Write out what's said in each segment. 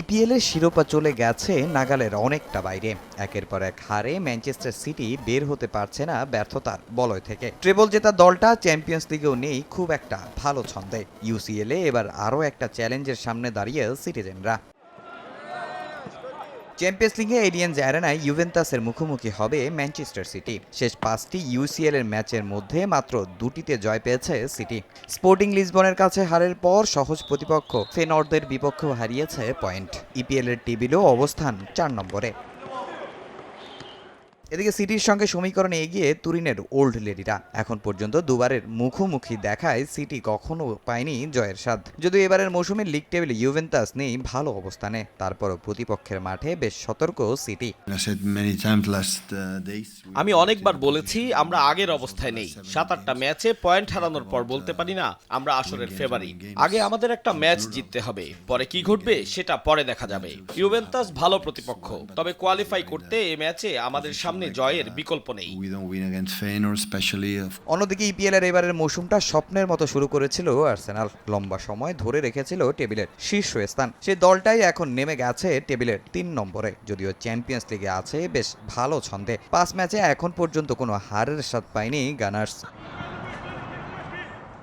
EPL এর শিরোপা চলে গেছে নাগালের অনেকটা বাইরে। একের পর এক হারে ম্যানচেস্টার সিটি বের হতে পারছে না ব্যর্থতার বলয় থেকে। ট্রেবল জেতা দলটা চ্যাম্পিয়ন্স লিগেও নেই খুব একটা ভালো ছন্দে। ইউসিএল এবার আরও একটা চ্যালেঞ্জের সামনে দাঁড়িয়ে সিটিজেনরা। চ্যাম্পিয়ন্স লিগে এডিয়ান্স অ্যারেনায় ইউভেন্তাসের মুখোমুখি হবে ম্যানচেস্টার সিটি শেষ পাঁচটি ইউসিএল এর ম্যাচের মধ্যে মাত্র দুটিতে জয় পেয়েছে সিটি স্পোর্টিং লিসবনের কাছে হারের পর সহজ প্রতিপক্ষ। ফেনর্দের বিপক্ষেও হারিয়েছে পয়েন্ট ইপিএল এর টেবিলেও অবস্থান চার নম্বরে। এদিকে সিটির সঙ্গে সমীকরণে এগিয়ে তুরিনের ওল্ড লেডিরা। এখন পর্যন্ত দুবারের মুখোমুখি দেখায় সিটি কখনো পায়নি জয়ের স্বাদ। যদিও এবারের মৌসুমে লিগ টেবিলে ইউভেন্টাস নেই ভালো অবস্থানে তারপরও প্রতিপক্ষের মাঠে বেশ সতর্ক সিটি। Uh, আমি অনেকবার বলেছি আমরা আগের অবস্থায় নেই। সাত আটটা ম্যাচে পয়েন্ট হারানোর পর বলতে পারি না আমরা আসরের ফেভারিট। আগে আমাদের একটা ম্যাচ জিততে হবে পরে কি ঘটবে সেটা পরে দেখা যাবে। ইউভেন্টাস ভালো প্রতিপক্ষ তবে কোয়ালিফাই করতে এই ম্যাচে আমাদের সামনে জয়ের বিকল্প নেই। অন্যদিকে ইপিএল এর এবারের মৌসুমটা স্বপ্নের মতো শুরু করেছিল আর্সেনাল লম্বা সময় ধরে রেখেছিল টেবিলের শীর্ষ স্থান সে দলটাই এখন নেমে গেছে টেবিলের তিন নম্বরে। যদিও চ্যাম্পিয়ন্স লিগে আছে বেশ ভালো ছন্দে। পাঁচ ম্যাচে এখন পর্যন্ত কোনো হারের স্বাদ পায়নি গানার্স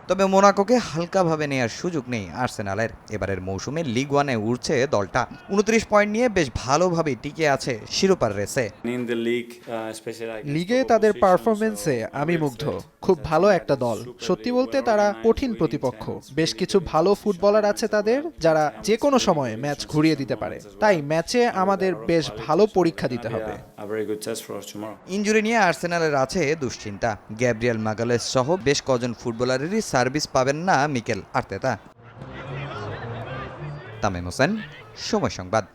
তবে মোনাকোকে হালকাভাবে নেয়ার সুযোগ নেই আর্সেনালের। এবারের মৌসুমে লিগ ওয়ানে উঠছে দলটা। উনত্রিশ পয়েন্ট নিয়ে বেশ ভালোভাবে টিকে আছে শিরোপার রেসে। Uh, লিগে তাদের পারফরমেন্সে আমি মুগ্ধ। খুব ভালো একটা দল। সত্যি বলতে তারা কঠিন প্রতিপক্ষ। বেশ কিছু ভালো ফুটবলার আছে তাদের যারা যে কোনো সময়ে ম্যাচ ঘুরিয়ে দিতে পারে। তাই ম্যাচে আমাদের বেশ ভালো পরীক্ষা দিতে হবে. ইঞ্জুরি নিয়ে আর্সেনালের আছে দুশ্চিন্তা। গ্যাব্রিয়েল মাগালেস সহ বেশ কজন ফুটবলারেরই সার্ভিস পাবেন না মিকেল আর্তেতা। তামিম হোসেন সময় সংবাদ।